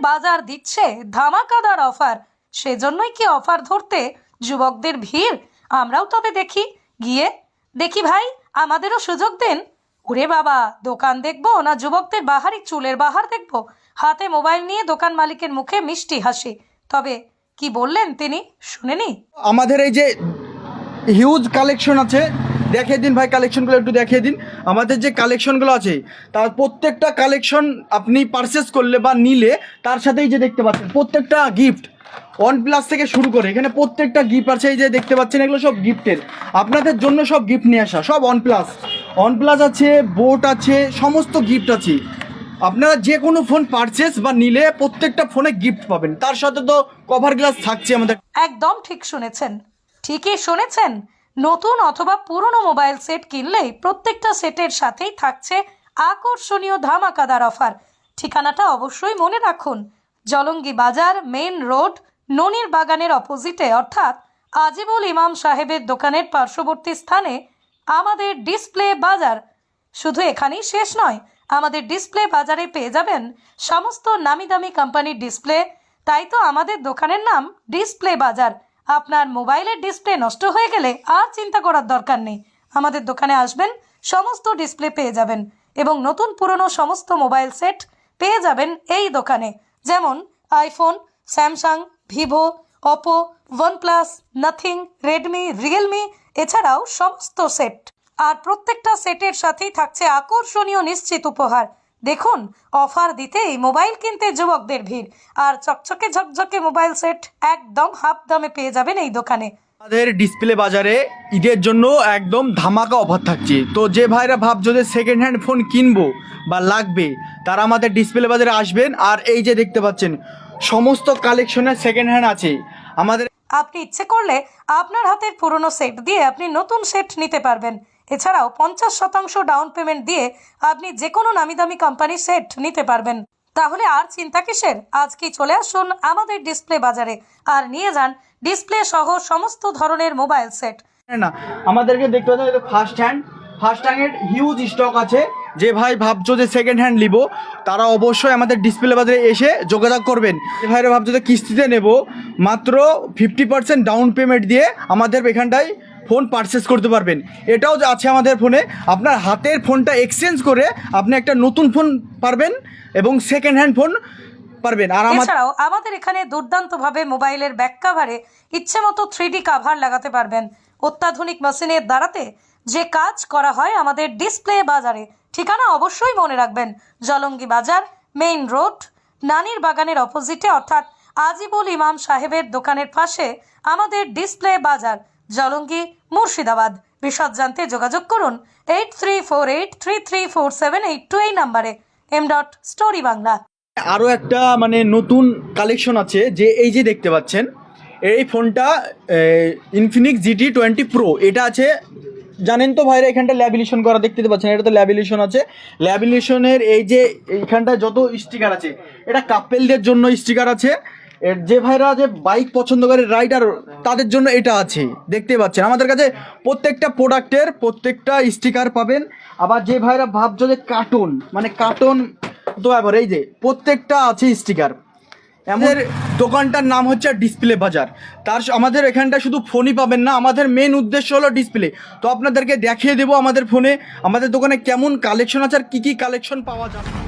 বাজার দিচ্ছে ধামাকাদার অফার। সেজন্যই কি অফার ধরতে যুবকদের ভিড়? আমরাও তবে দেখি। গিয়ে দেখি ভাই, আমাদেরও সুযোগ দেন। ওরে বাবা, দোকান দেখব না যুবকদের বাহারি, চুলের বাহার দেখব? হাতে মোবাইল নিয়ে দোকান মালিকের মুখে মিষ্টি হাসি। তবে কি বললেন তিনি? শুনেনি? আমাদের এই যে হিউজ কালেকশন আছে দেখিয়ে দিন ভাই কালেকশনগুলো একটু দেখিয়ে দিন। আমাদের যে কালেকশনগুলো আছে, তার প্রত্যেকটা কালেকশন আপনি পারচেস করলে বা নিলে, তার সাথেই যে দেখতে পাচ্ছেন, প্রত্যেকটা গিফট ওয়ান প্লাস থেকে শুরু করে, এখানে প্রত্যেকটা গিফট আছে, এই যে দেখতে পাচ্ছেন, এগুলো সব গিফটের আপনাদের জন্য সব গিফট নিয়ে আসা, সব ওয়ান প্লাস ওয়ান প্লাস আছে বোট আছে, সমস্ত গিফট আছে। আপনারা যে কোনো ফোন পারচেস বা নিলে প্রত্যেকটা ফোনে গিফট পাবেন। তার সাথে তো কভার গ্লাস থাকছে আমাদের। একদম ঠিক শুনেছেন। ঠিকই শুনেছেন। নতুন অথবা পুরনো মোবাইল সেট কিনলেই প্রত্যেকটা সেটের সাথেই থাকছে আকর্ষণীয় ধামাকাদার অফার। ঠিকানাটা অবশ্যই মনে রাখুন। জলঙ্গি বাজার মেন রোড, ননির বাগানের অপোজিটে, অর্থাৎ আজিবুল ইমাম সাহেবের দোকানের পার্শ্ববর্তী স্থানে আমাদের ডিসপ্লে বাজার। শুধু এখানেই শেষ নয়, আমাদের ডিসপ্লে বাজারে পেয়ে যাবেন সমস্ত নামি দামি কোম্পানির ডিসপ্লে। তাই তো আমাদের দোকানের নাম ডিসপ্লে বাজার। আপনার মোবাইলের ডিসপ্লে নষ্ট হয়ে গেলে আর চিন্তা করার দরকার নেই। আমাদের দোকানে আসবেন, সমস্ত ডিসপ্লে পেয়ে যাবেন এবং নতুন পুরনো সমস্ত মোবাইল সেট পেয়ে যাবেন এই দোকানে। যেমন iPhone, Samsung, Vivo, Oppo, OnePlus, Nothing, Redmi, Realme এছাড়াও সমস্ত সেট। আর প্রত্যেকটা সেটের সাথেই থাকছে আকর্ষণীয় নিশ্চিত উপহার। দেখুন অফার দিতেই মোবাইল কিনতে যুবকদের ভিড়। আর চকচকে ঝকঝকে মোবাইল সেট একদম হাফ দামে পেয়ে যাবেন এই দোকানে। আমাদের ডিসপ্লে বাজারে ঈদের জন্য একদম ধামাকা অফার থাকছে। তো যে ভাইরা ভাবছ যে সেকেন্ড হ্যান্ড ফোন কিনবো বা লাগবে তারা আমাদের ডিসপ্লে বাজারে আসবেন। আর এই যে দেখতে পাচ্ছেন সমস্ত কালেকশনের সেকেন্ড হ্যান্ড আছে। আমাদের আপনি ইচ্ছে করলে আপনার হাতের পুরনো সেট দিয়ে আপনি নতুন সেট নিতে পারবেন। এছাড়াও পঞ্চাশ শতাংশ ডাউন পেমেন্ট দিয়ে আপনি যে কোনো নামি দামি কোম্পানির সেট নিতে পারবেন। তাহলে আর চিন্তা কিসের? আজকেই চলে আসুন আমাদের ডিসপ্লে বাজারে আর নিয়ে যান ডিসপ্লে সহ সমস্ত ধরনের মোবাইল সেট। না, আমাদেরকে দেখতে পাচ্ছেন ফার্স্ট হ্যান্ড ফার্স্ট হ্যান্ডের হিউজ স্টক আছে। যে ভাই ভাবছ যে সেকেন্ড হ্যান্ড নিব, তারা অবশ্যই আমাদের ডিসপ্লে বাজারে এসে যোগাযোগ করবেন। যে ভাইরা ভাবছ যে কিস্তিতে নেব, মাত্র ফিফটি পার্সেন্ট ডাউন পেমেন্ট দিয়ে আমাদের এখানটায় ফোন পারচেস করতে পারবেন। এটাও আছে আমাদের ফোনে, আপনার হাতের ফোনটা এক্সচেঞ্জ করে আপনি একটা নতুন ফোন পারবেন এবং সেকেন্ড হ্যান্ড ফোন পারবেন। আর এছাড়াও আমাদের এখানে দুর্দান্তভাবে মোবাইলের ব্যাক কাভারে ইচ্ছে মতো থ্রি কাভার লাগাতে পারবেন। অত্যাধুনিক মেশিনের দ্বারাতে যে কাজ করা হয় আমাদের ডিসপ্লে বাজারে, ঠিকানা অবশ্যই মনে রাখবেন। জলঙ্গি বাজার মেইন রোড নানির বাগানের অপোজিটে অর্থাৎ আজিবুল ইমাম সাহেবের দোকানের পাশে আমাদের ডিসপ্লে বাজার। জলঙ্গি, মুর্শিদাবাদ। বিশদ জানতে যোগাযোগ করুন eight three four eight three three four seven eight two এই নাম্বারে। M dot story Bangla. আরও একটা মানে নতুন কালেকশন আছে যে এই যে দেখতে পাচ্ছেন, এই ফোনটা ইনফিনিক্স জিটি টোয়েন্টি প্রো এটা আছে, জানেন তো ভাইরা, এখানটা ল্যাবিলেশন করা দেখতে পাচ্ছেন এটা তো ল্যাবিলেশন আছে ল্যাবিলেশনের এই যে এইখানটা যত স্টিকার আছে, এটা কাপেলদের জন্য স্টিকার আছে। এর যে ভাইরা যে বাইক পছন্দ করে রাইডার, তাদের জন্য এটা আছে। দেখতে পাচ্ছেন, আমাদের কাছে প্রত্যেকটা প্রোডাক্টের প্রত্যেকটা স্টিকার পাবেন। আবার যে ভাইরা ভাবছ যে কার্টুন মানে কার্টুন তো এবার এই যে, প্রত্যেকটা আছে স্টিকার। আমাদের দোকানটার নাম হচ্ছে ডিসপ্লে বাজার। তার আমাদের এখানটা শুধু ফোনই পাবেন না, আমাদের মেন উদ্দেশ্য হলো ডিসপ্লে তো আপনাদেরকে দেখিয়ে দেবো আমাদের ফোনে, আমাদের দোকানে কেমন কালেকশন আছে আর কী কী কালেকশন পাওয়া যাবে